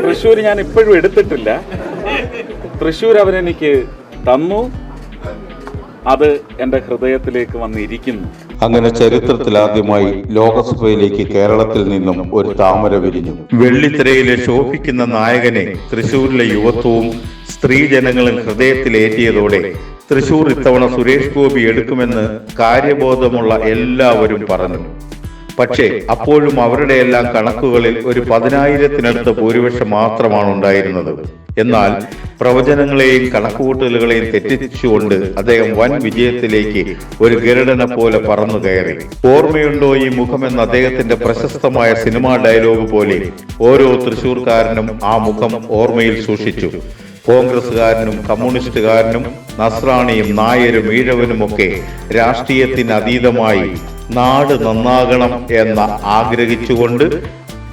തൃശ്ശൂർ ഞാൻ ഇപ്പോഴും എടുത്തിട്ടില്ല. തൃശ്ശൂർ അവരെനിക്ക് തന്നു. അത് എന്റെ ഹൃദയത്തിലേക്ക് വന്നിരിക്കുന്നു. അങ്ങനെ ചരിത്രത്തിൽ ആദ്യമായി ലോകസഭയിലേക്ക് കേരളത്തിൽ നിന്നും ഒരു താമര വിരിഞ്ഞു. വെള്ളിത്തിരയിലെ ശോഭിക്കുന്ന നായകനെ തൃശ്ശൂരിലെ യുവത്വവും സ്ത്രീജനങ്ങളും ഹൃദയത്തിലേറ്റിയതോടെ തൃശൂർ ഇത്തവണ സുരേഷ് ഗോപി എടുക്കുമെന്ന് കാര്യബോധമുള്ള എല്ലാവരും പറഞ്ഞു. പക്ഷേ അപ്പോഴും അവരുടെ എല്ലാം കണക്കുകളിൽ ഒരു പതിനായിരത്തിനടുത്ത് ഭൂരിപക്ഷം മാത്രമാണ് ഉണ്ടായിരുന്നത്. എന്നാൽ പ്രവചനങ്ങളെയും കണക്കുകൂട്ടലുകളെയും തെറ്റിച്ചുകൊണ്ട് അദ്ദേഹം വൻ വിജയത്തിലേക്ക് ഒരു ഗരുഡനെ പോലെ പറന്നു കയറി. ഓർമ്മയുണ്ടോ ഈ മുഖമെന്ന അദ്ദേഹത്തിന്റെ പ്രശസ്തമായ സിനിമാ ഡയലോഗ് പോലെ ഓരോ തൃശൂർക്കാരനും ആ മുഖം ഓർമ്മയിൽ സൂക്ഷിച്ചു. കോൺഗ്രസുകാരനും കമ്മ്യൂണിസ്റ്റുകാരനും നസ്രാണിയും നായരും ഈഴവനുമൊക്കെ രാഷ്ട്രീയത്തിന് അതീതമായി നാട് നന്നാകണം എന്ന് ആഗ്രഹിച്ചുകൊണ്ട്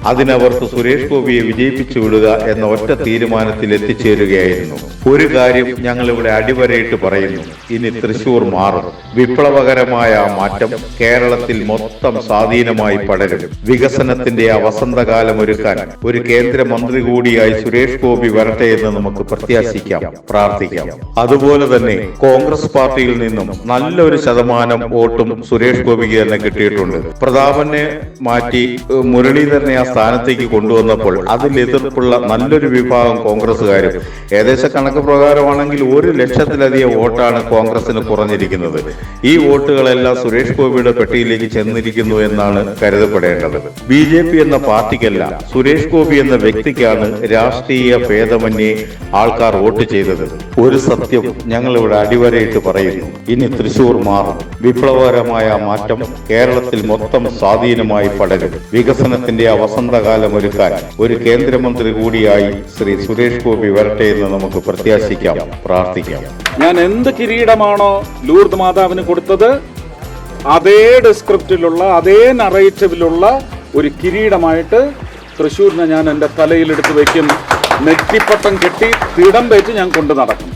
അതിനവർക്ക് സുരേഷ് ഗോപിയെ വിജയിപ്പിച്ചു വിടുക എന്ന ഒറ്റ തീരുമാനത്തിൽ എത്തിച്ചേരുകയായിരുന്നു. ഒരു കാര്യം ഞങ്ങൾ ഇവിടെ അടിവരയിട്ട് പറയുന്നു. ഇനി തൃശൂർ മാറും. വിപ്ലവകരമായ ആ മാറ്റം കേരളത്തിൽ മൊത്തം സ്വാധീനമായി പടരും. വികസനത്തിന്റെ ആ വസന്തകാലം ഒരുക്കാൻ ഒരു കേന്ദ്രമന്ത്രി കൂടിയായി സുരേഷ് ഗോപി വരട്ടെ എന്ന് നമുക്ക് പ്രത്യാശിക്കാം പ്രാർത്ഥിക്കാം. അതുപോലെ തന്നെ കോൺഗ്രസ് പാർട്ടിയിൽ നിന്നും നല്ലൊരു ശതമാനം വോട്ടും സുരേഷ് ഗോപിക്ക് തന്നെ കിട്ടിയിട്ടുണ്ട്. പ്രതാപനെ മാറ്റി മുരളീധരനെ ആ സ്ഥാനത്തേക്ക് കൊണ്ടുവന്നപ്പോൾ അതിൽ എതിർപ്പുള്ള നല്ലൊരു വിഭാഗം കോൺഗ്രസ്സുകാരും ഏകദേശ കണക്ക് പ്രകാരമാണെങ്കിൽ ഒരു ലക്ഷത്തിലധികം വോട്ടാണ് കോൺഗ്രസിന് കുറഞ്ഞിരിക്കുന്നത്. ഈ വോട്ടുകളെല്ലാം സുരേഷ് ഗോപിയുടെ പെട്ടിയിലേക്ക് ചെന്നിരിക്കുന്നു എന്നാണ് കരുതപ്പെടേണ്ടത്. ബി ജെ പി എന്ന പാർട്ടിക്കല്ല സുരേഷ് ഗോപി എന്ന വ്യക്തിക്കാണ് രാഷ്ട്രീയ ഭേദമന്യേ ആൾക്കാർ വോട്ട് ചെയ്തത്. ഒരു സത്യം ഞങ്ങൾ ഇവിടെ അടിവരയിട്ട് പറയുന്നു. ഇനി തൃശൂർ മാറും. വിപ്ലവകരമായ മാറ്റം കേരളത്തിൽ മൊത്തം സ്വാധീനമായി പടരും. വികസനത്തിന്റെ ആ വസന്തകാലം ഒരുക്കാൻ ഒരു കേന്ദ്രമന്ത്രി കൂടിയായി ശ്രീ സുരേഷ് ഗോപി വരട്ടെ എന്ന് നമുക്ക് പ്രത്യാശിക്കാം പ്രാർത്ഥിക്കാം. ഞാൻ എന്ത് കിരീടമാണോ ലൂർദ് മാതാവിന് കൊടുത്തത് അതേ ഡിസ്ക്രിപ്റ്റിലുള്ള അതേ നറേറ്റീവിലുള്ള ഒരു കിരീടമായിട്ട് തൃശ്ശൂരിനെ ഞാൻ എന്റെ തലയിലെടുത്ത് വയ്ക്കും. നെറ്റിപ്പട്ടം കെട്ടി തിടം വെച്ച് ഞാൻ കൊണ്ടു നടക്കും.